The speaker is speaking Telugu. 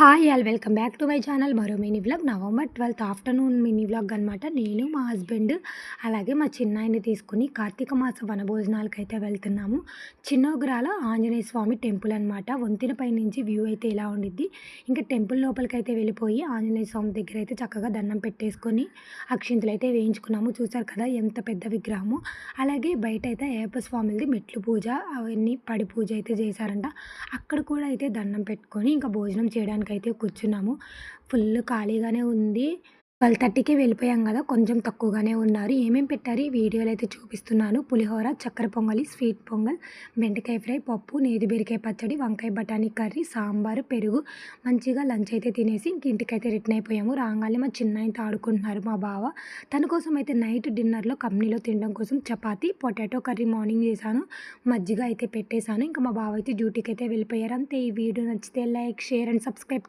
Hi all welcome back to my channel మరో mini vlog November twelfth afternoon mini vlog అనమాట నేను మా హస్బెండ్ అలాగే మా చిన్నాయని తీసుకుని కార్తీక మాస వనభోజనాలకు అయితే వెళ్తున్నాము. చిన్నోగ్రాల ఆంజనేయ స్వామి టెంపుల్ అనమాట వంతినపై నుంచి వ్యూ అయితే ఇలా ఉండిద్ది. ఇంకా టెంపుల్ లోపలికి అయితే వెళ్ళిపోయి ఆంజనేయ స్వామి దగ్గర అయితే చక్కగా దండం పెట్టేసుకొని అక్షింతలు అయితే వేయించుకున్నాము. చూసారు కదా ఎంత పెద్ద విగ్రహము. అలాగే బయట అయితే ఏప స్వామిది మెట్లు పూజ అవన్నీ పడి పూజ అయితే చేశారంట. అక్కడ కూడా అయితే దండం పెట్టుకొని ఇంకా భోజనం చేయడానికి అయితే కూర్చున్నాము. ఫుల్ ఖాళీగానే ఉంది. ట్వెల్వ్ థర్టీకి వెళ్ళిపోయాం కదా కొంచెం తక్కువగానే ఉన్నారు. ఏమేం పెట్టారు? ఈ వీడియోలో అయితే చూపిస్తున్నాను. పులిహోర చక్కెర పొంగలి స్వీట్ పొంగల్ బెండకాయ ఫ్రై పప్పు నేతి బీరకాయ పచ్చడి వంకాయ బఠానీ కర్రీ సాంబారు పెరుగు. మంచిగా లంచ్ అయితే తినేసి ఇంక ఇంటికైతే రిటర్న్ అయిపోయాము. రాగానే మా చిన్న ఆయనతో ఆడుకుంటున్నారు మా బావ. తన కోసం అయితే నైట్ డిన్నర్లో కంపెనీలో తినడం కోసం చపాతీ పొటాటో కర్రీ మార్నింగ్ చేశాను. మజ్జిగ అయితే పెట్టేశాను. ఇంకా మా బావ అయితే డ్యూటీకి అయితే వెళ్ళిపోయారు. అంతే. ఈ వీడియో నచ్చితే లైక్ షేర్ అండ్ సబ్స్క్రైబ్